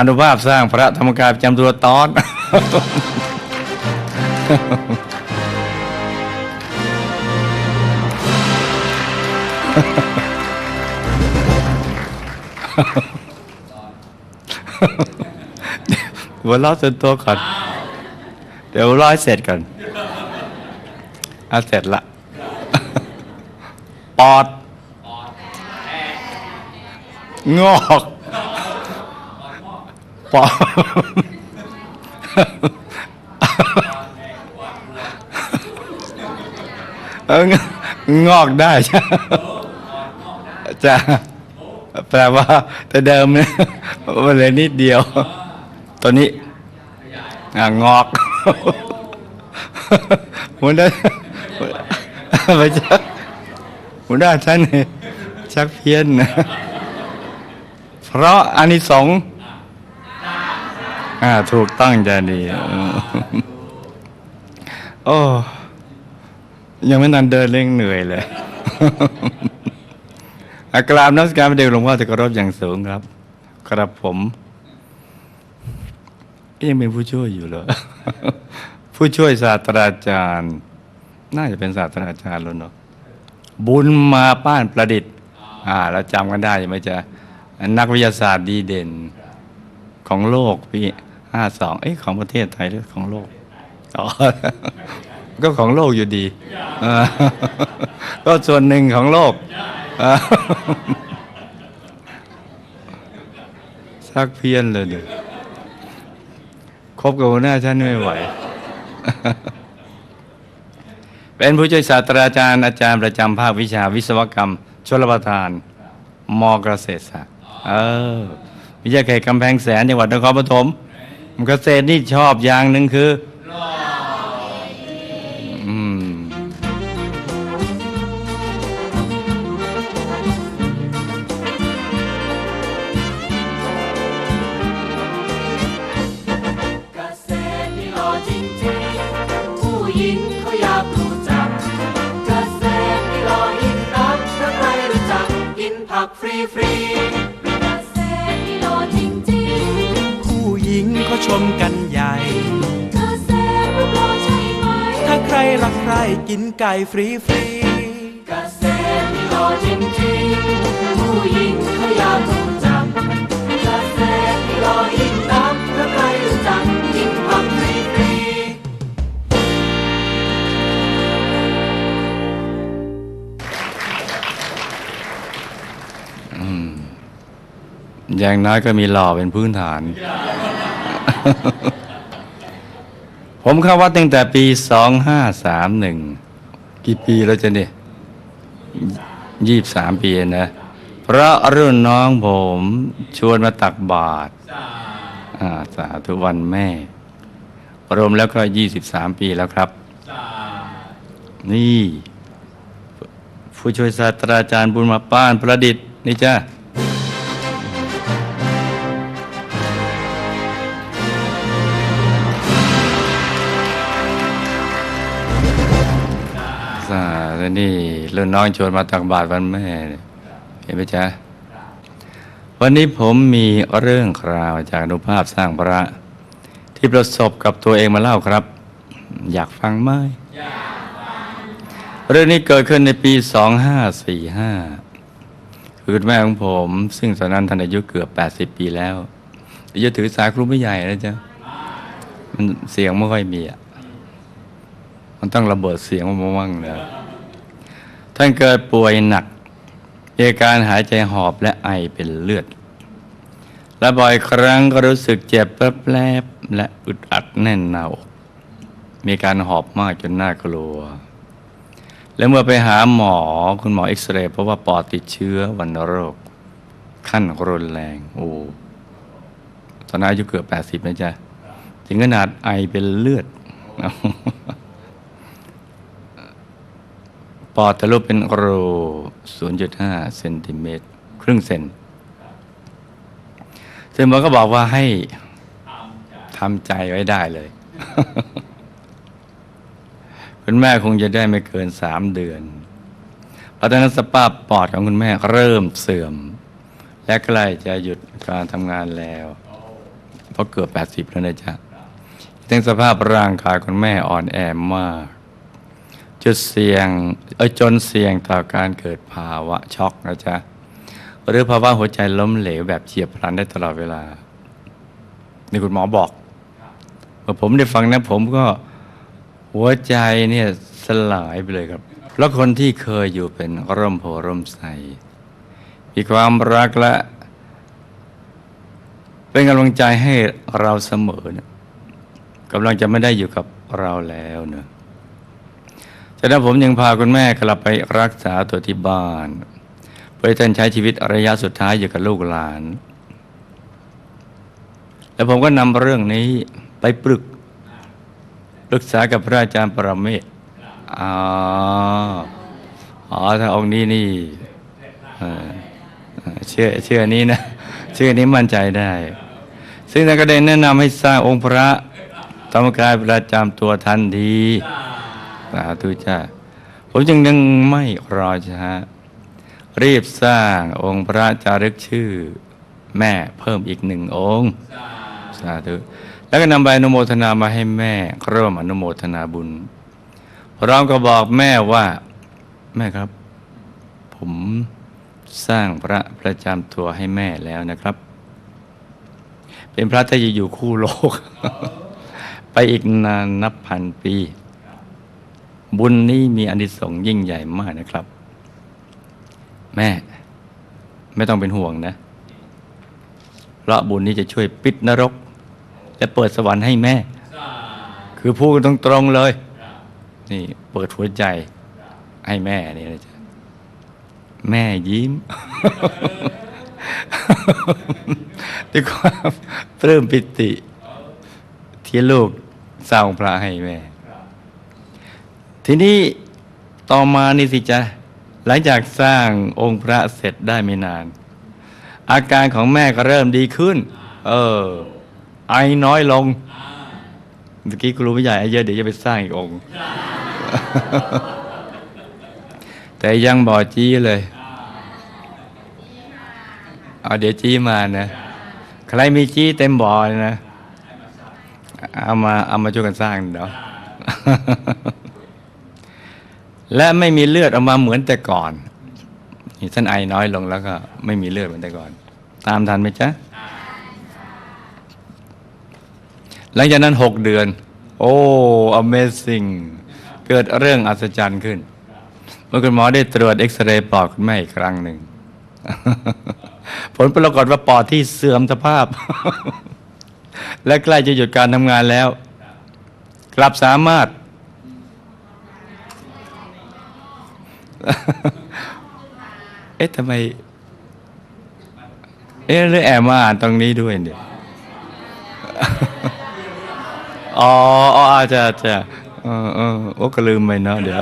อนุภาพสร้างพระธรรมกายประจำตัวตอน หัวเราะจนตัวก่อน เดี๋ยวร้อยเสร็จก่อนเอาเสร็จละ ปอด งอก ปอเอองอกได้ใช่จะแปลว่า แต่เดิมเนี่ยมันเลยนิดเดียวตัวนี้งอกหัวหน้ไม่ใช่หัวหน้ท่านชักเพี้ยนนะเพราะอานิสงส์ อ่าถูกต้องจะดีโอ้ยังไม่นานเดินเร่งเหนื่อยเลยอากราบนักการพระเดชหลวงพ่อจะกรบอย่างสูงครับ ครับผม ยังเป็นผู้ช่วยอยู่เหรอผู้ช่วยศาสตราจารย์ น่าจะเป็นศาสตราจารย์แล้วเนาะบุญมาป้านประดิษฐ์ อ่าเราจำกันได้ไหมจ๊ะนักวิทยาศาสตร์ดีเด่นของโลกปี ห้าสองเอ้ยของประเทศไทยหรือของโลกอ๋อก็ของโลกอยู่ดีก็ส่วนหนึ่งของโลกเออซักเพี้ยนเลยเดี๋ยวคบกับหัวหน้าฉันไม่ไหว เป็นผู้ช่วยศาสตราจารย์อาจารย์ประจำภาควิชาวิศวกรรม ชลประทานมเกษตรศาสตร์เออวิทยาเขตกำแพงแสนจังหวัดนครปฐม เกษตรนี่ชอบอย่างหนึ่งคือผักฟรีฟรี หญิงเขาชมกันใหญ่ๆเกษตรรูปหล่อใช่ไหมถ้าใครรักใครกินไก่ฟรีฟรีเกษตรนี่หล่อจริงๆผู้หญิงเขาอยากรู้จักเกษตรนี่หล่อยิ่งนักถ้าใครรู้จักกินผักฟรีฟรีๆอย่างน้อยก็มีหล่อเป็นพื้นฐาน ผมเข้าวัดตั้งแต่ปีสองห้าสามหนึ่งกี่ปีแล้วจะเนี่ยยี่สามปีนะเพราะรุ่นน้องผมชวนมาตักบาตรอ่าสาธุวันแม่ รวมแล้วก็ยี่สิบสามปีแล้วครับ นี่ ผู้ช่วยศาสตราจารย์บุญมาป้านประดิษฐ์นี่จ้า นี่รุ่นน้องชวนมาตักบาตรวันแม่เห็นไหมจ๊ะ วันนี้ผมมีเรื่องราวจากอนุภาพสร้างพระ ที่ประสบกับตัวเองมาเล่าครับ อยากฟังไหมเรื่องนี้เกิดขึ้นในปี 2545 คือคุณแม่ของผม ซึ่งตอนนั้นท่านอายุเกือบ 80 ปีแล้วอายุถือสายครูไม่ใหญ่นะจ๊ะ มันเสียงไม่ค่อยมีอะมันต้องระเบิดเสียงมาบ้างเลย ท่านเกิดป่วยหนักมีอาการหายใจหอบและไอเป็นเลือด และบ่อยครั้งก็รู้สึกเจ็บแปลบและอึดอัดแน่นหน้าอกมีการหอบมากจนน่ากลัว และเมื่อไปหาหมอคุณหมอเอ็กซเรย์เพราะว่าปอดติดเชื้อวันโรค ขั้นรุนแรงโอ้ตอนนั้นอายุเกือบ 80นะจ๊ะถึงขนาดไอเป็นเลือด ป อดทะลุเป็นรู0.5เซนติเมตรครึ่งเซนซึ่งหมอก็บอกว่าให้ทำใจไว้ได้เลย คุณแม่คงจะได้ไม่เกินสามเดือนเพราะตอนนั้นสภาพปอดของคุณแม่เริ่มเสื่อม และใกล้จะหยุดการทำงานแล้ว เพราะเกือบแปดสิบแล้วนะจ๊ะทั้งสภาพร่างกายคุณแม่อ่อนแอมาก จุดเสี่ยงเออจนเสี่ยงต่อการเกิดภาวะช็อกนะจ๊ะหรือภาวะหัวใจล้มเหลวแบบเฉียบพลันได้ตลอดเวลานี่คุณหมอบอกเมื่อผมได้ฟังนะผมก็หัวใจเนี่ยสลายไปเลยครับแล้วคนที่เคยอยู่เป็นร่มโพร่มใสมีความรักและ เป็นกำลังใจให้เราเสมอนี่ยกำลังจะไม่ได้อยู่กับเราแล้วเนอะฉะนั้นผมยังพาคุณแม่กลับไปรักษาตัวที่บ้าน เพื่อท่านใช้ชีวิตระยะสุดท้ายอยู่กับลูกหลาน แล้วผมก็นำเรื่องนี้ไปปรึกปรึกษากับพระอาจารย์ปรเมศอ๋ออ๋อถ้าองค์นี้นี่เอ่อเอ่อเชื่อเชื่อนี้นะ เชื่อนี้มั่นใจได้ ซึ่งท่านก็ได้แนะนำให้สร้างองค์พระธรรมกายประจำตัวทันที สาธุจ้าผมจึงยังไม่รอช้ารีบสร้างองค์พระจารึกชื่อ แม่เพิ่มอีกหนึ่งองค์ สาธุแล้วก็นำใบอนุโมทนามาให้แม่ร่วมอนุโมทนาบุญพร้อมก็บอกแม่ว่า แม่ครับ ผมสร้างพระประจำตัวให้แม่แล้วนะครับ เป็นพระที่จะอยู่คู่โลก ไปอีกนานนับพันปี บุญนี้มีอนิสงส์ยิ่งใหญ่มากนะครับ แม่ ไม่ต้องเป็นห่วงนะ เพราะบุญนี้จะช่วยปิดนรก และเปิดสวรรค์ให้แม่ คือพูดตรงๆเลย นี่เปิดหัวใจให้แม่นี่นะจ๊ะแม่ยิ้มด้วยความปลื้มปิติ ที่ลูกสร้างพระให้แม่ ทีนี้ต่อมานี่สิจ๊ะหลังจากสร้างองค์พระเสร็จได้ไม่นาน อาการของแม่ก็เริ่มดีขึ้น เออ ไอน้อยลง เมื่อกี้ครูไม่ใหญ่ไอเยอะเดี๋ยวจะไปสร้างอีกองค์ แต่ยังบอจี้เลยเอาเดี๋ยวจี้มานะ ใครมีจี้เต็มบ่อยนะ เอามาเอามาช่วยกันสร้างเดี๋ยว และไม่มีเลือดออกมาเหมือนแต่ก่อนท่านไอน้อยลงแล้วก็ไม่มีเลือดเหมือนแต่ก่อน ตามทันไหมจ๊ะหลังจากนั้นหกเดือน โอ้ Amazing เกิดเรื่องอัศจรรย์ขึ้น เมื่อคุณหมอได้ตรวจเอ็กซเรย์ปอดคุณแม่อีกครั้งหนึ่ง ผลปรากฏว่าปอดที่เสื่อมสภาพ และใกล้จะหยุดการทำงานแล้ว กลับสามารถ เอ๊ะทำไม เอ๊ะหรือแอบมาอ่านตรงนี้ด้วยเนี่ยอ๋ออ๋ออาจจะอาจจะเออเออโอ้ก็ลืมไปเนาะเดี๋ยว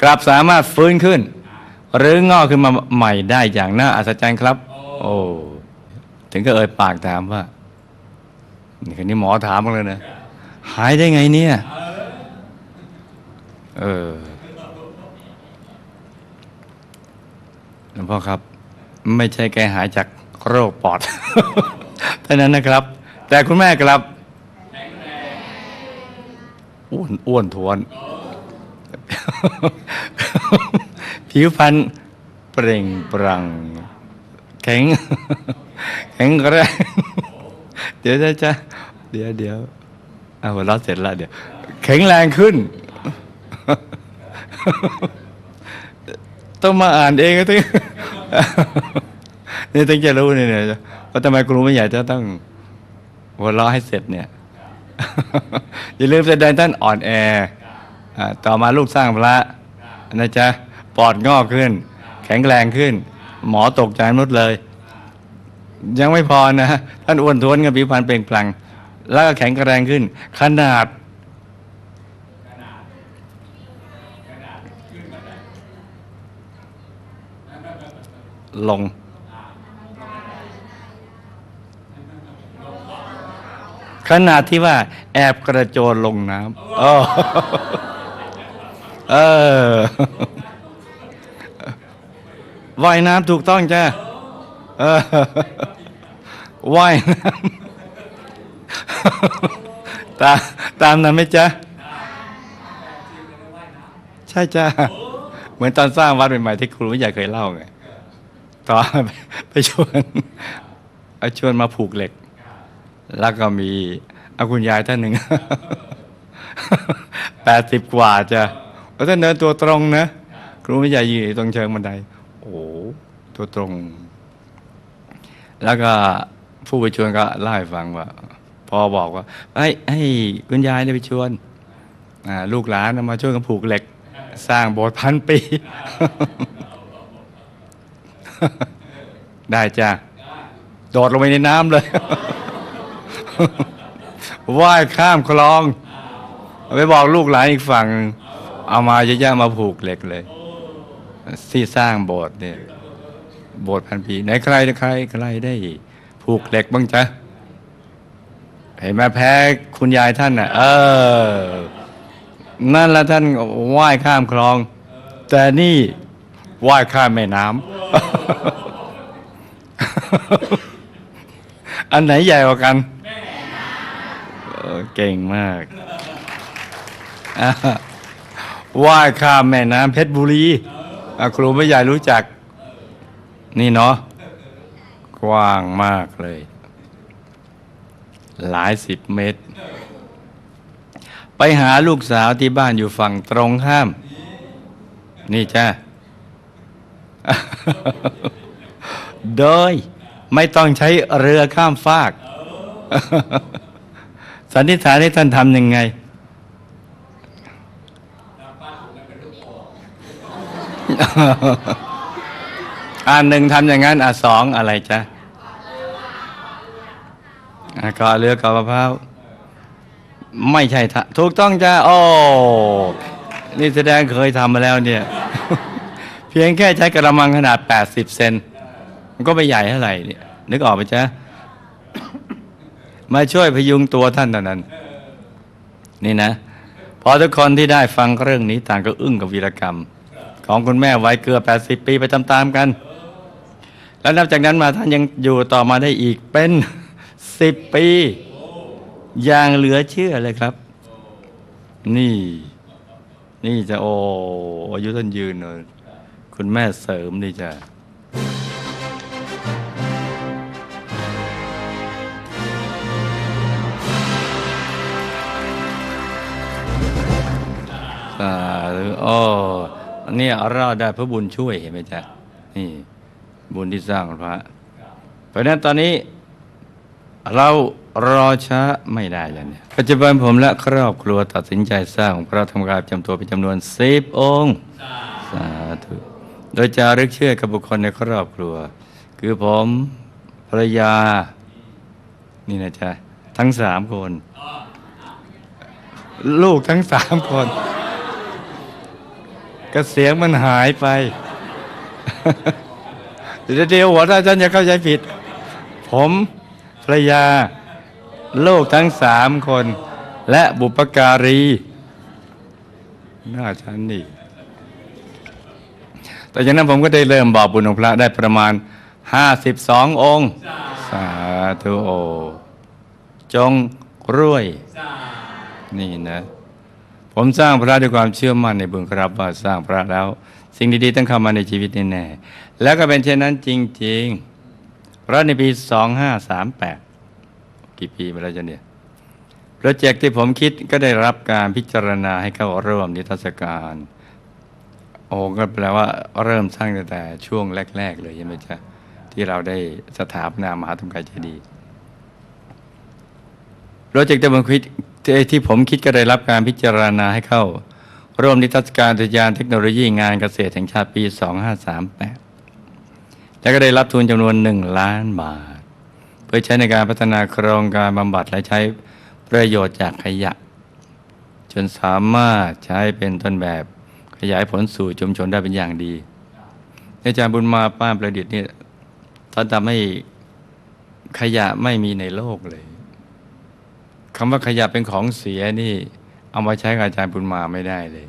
กลับสามารถฟื้นขึ้น หรืองอกขึ้นมาใหม่ได้อย่างน่าอัศจรรย์ครับ โอ้ถึงก็เอ่ยปากถามว่านี่คนนี้หมอถามมาเลยนะ หายได้ไงเนี่ย เออ หลวงพ่อครับ ไม่ใช่แกหายจากโรคปอดเท่านั้นนะครับ แต่คุณแม่ครับอ้วนอ้วนทวน ผิวพรรณเปล่งปรังแข็ง แข็งแรงเดี๋ยวจะจะเดี๋ยวเดี๋ยวเอาหัวเราะเสร็จแล้วเดี๋ยว แข็งแรงขึ้น ต้องมาอ่านเองก็ถึงนี่ถึงจะรู้เนี่ยเนี่ยว่าทำไมครูไม่ใหญ่จะต้องหัวเราะให้เสร็จเนี่ย อย่าลืมแสดงท่านอ่อนแอต่อมาลูกสร้างพระนะจ๊ะปอดงอกขึ้น แข็งแรงขึ้น หมอตกใจหมดเลย ยังไม่พอนะ ท่านอ้วนท้วนกับผิวพรรณเปล่งปลั่งแล้วก็แข็งแรงขึ้น ขนาด ลง ขนาดที่ว่า แอบกระโจนลงน้ำอ้อเออว่ายน้ำถูกต้องจ้ะเออว่ายน้ตามตามนั้นไหมจ๊ะใช่จ้าเหมือนตอนสร้างวัดใหม่ๆที่ครูวิทยาเคยเล่าไง ตอนไปชวนเอาชวนมาผูกเหล็ก แล้วก็มีอาคุณยายท่านหนึ่งแปดสิบกว่าจ้ะแล้วท่านเดินตัวตรงนะครูวิทยายืนตรงเชิงบันได โอ้ตัวตรง แล้วก็ผู้ไปชวนก็เล่าให้ฟังว่าพอบอกว่าให้ให้คุณยายเนี่ยไปชวนลูกหลานมาช่วยกันผูกเหล็ก สร้างโบสถ์พันปี ได้จ้ะโดดลงไปในน้ำเลยว่ายข้ามคลองไปบอกลูกหลานอีกฝั่งหนึ่ง เอามาเยอะๆมาผูกเหล็กเลย ที่สร้างโบสถ์เนี่ย โบสถ์พันปีไหนใครใครใครได้ ผูกเหล็กบ้างจ๊ะเห็นไหมแพ้คุณยายท่านน่ะ เออ นั่นละท่านว่ายข้ามคลอง แต่นี่ว่ายข้ามแม่น้ำ อันไหนใหญ่กว่ากันเออเก่งมากว่ายข้ามแม่น้ำเพชรบุรีครูไม่ใหญ่รู้จัก นี่เนาะกว้างมากเลย หลายสิบเมตร ไปหาลูกสาวที่บ้านอยู่ฝั่งตรงข้าม นี่จ้า โดยไม่ต้องใช้เรือข้ามฟาก สันนิษฐานให้ท่านทำยังไงอันหนึ่งทำอย่างนั้น อะสองอะไรจ๊ะกาะเรือกาะมะพร้าวไม่ใช่ทะถูกต้องจ้าโอ้ นี่แสดงเคยทำมาแล้วเนี่ย เพียงแค่ใช้กระมังขนาด 80 เซนมันก็ไม่ใหญ่เท่าไหร่เนี่ยนึกออกไหมจ๊ะมาช่วยพยุงตัวท่านเท่านั้น นี่นะ พอทุกคนที่ได้ฟังเรื่องนี้ต่างก็อึ้งกับวีรกรรม ของคุณแม่ไว้เกือบ80 ปีไปตามๆกัน แล้วนับจากนั้นมาท่านยังอยู่ต่อมาได้อีกเป็น 10 ปี อย่างเหลือเชื่อเลยครับ นี่ นี่จะโอ้อายุท่านยืนเลย คุณแม่เสริมนี่จะสาธุโอ้เนี่ยเราได้พระบุญช่วยเห็นไหมจ๊ะนี่ บุญที่สร้างพระ เพราะฉะนั้นตอนนี้ เรารอช้าไม่ได้แล้วเนี่ยปัจจุบันผมและครอบครัวตัดสินใจสร้างพระธรรมกายประจำตัวเป็นจำนวนสิบองค์ สาธุ โดยจารึกเชื่อกับบุคคลในครอบครัว คือผมภรรยา นี่นะจ๊ะ ทั้งสามคน ลูกทั้งสามคนก็เสียงมันหายไป เดี๋ยวเดี๋ยวหัวท่านอาจารย์อย่าเข้าใจผิด ผมภรรยา ลูกทั้งสามคน และบุปการี หน้าฉันนี่ แต่จากนั้นผมก็ได้เริ่มบอกบุญของพระได้ประมาณ 52 องค์ สาธุโอ จงรวย นี่นะ ผมสร้างพระด้วยความเชื่อมั่นในบุญครับว่าสร้างพระแล้ว สิ่งดีๆต้องเข้ามาในชีวิตแน่ๆแล้วก็เป็นเช่นนั้นจริง ๆ พระในปี 2538 กี่ปีมาแล้วจะเนี่ยโปรเจกต์ที่ผมคิดก็ได้รับการพิจารณาให้เข้าร่วมนิทรรศการ อ้ก็แปลว่าเริ่มสร้างตั้งแต่ช่วงแรก ๆ เลยใช่ไหมจ๊ะที่เราได้สถาปนามหาธรรมกายเจดีย์โปรเจกต์ที่ผมคิดที่ผมคิดก็ได้รับการพิจารณาให้เข้า ร่วมนิทรรศการทยานเทคโนโลยีงานเกษตรแห่งชาติปี 2538 แล้วก็ได้รับทุนจำนวน 1 ล้านบาท เพื่อใช้ในการพัฒนาโครงการบำบัดและใช้ประโยชน์จากขยะ จนสามารถใช้เป็นต้นแบบ ขยายผลสู่ชุมชนได้เป็นอย่างดีอาจารย์บุญมาป้าประดิษฐ์เนี่ยท่านทำให้ขยะไม่มีในโลกเลยคำว่าขยะเป็นของเสียนี่ เอามาใช้กับอาจารย์บุญมาไม่ได้เลย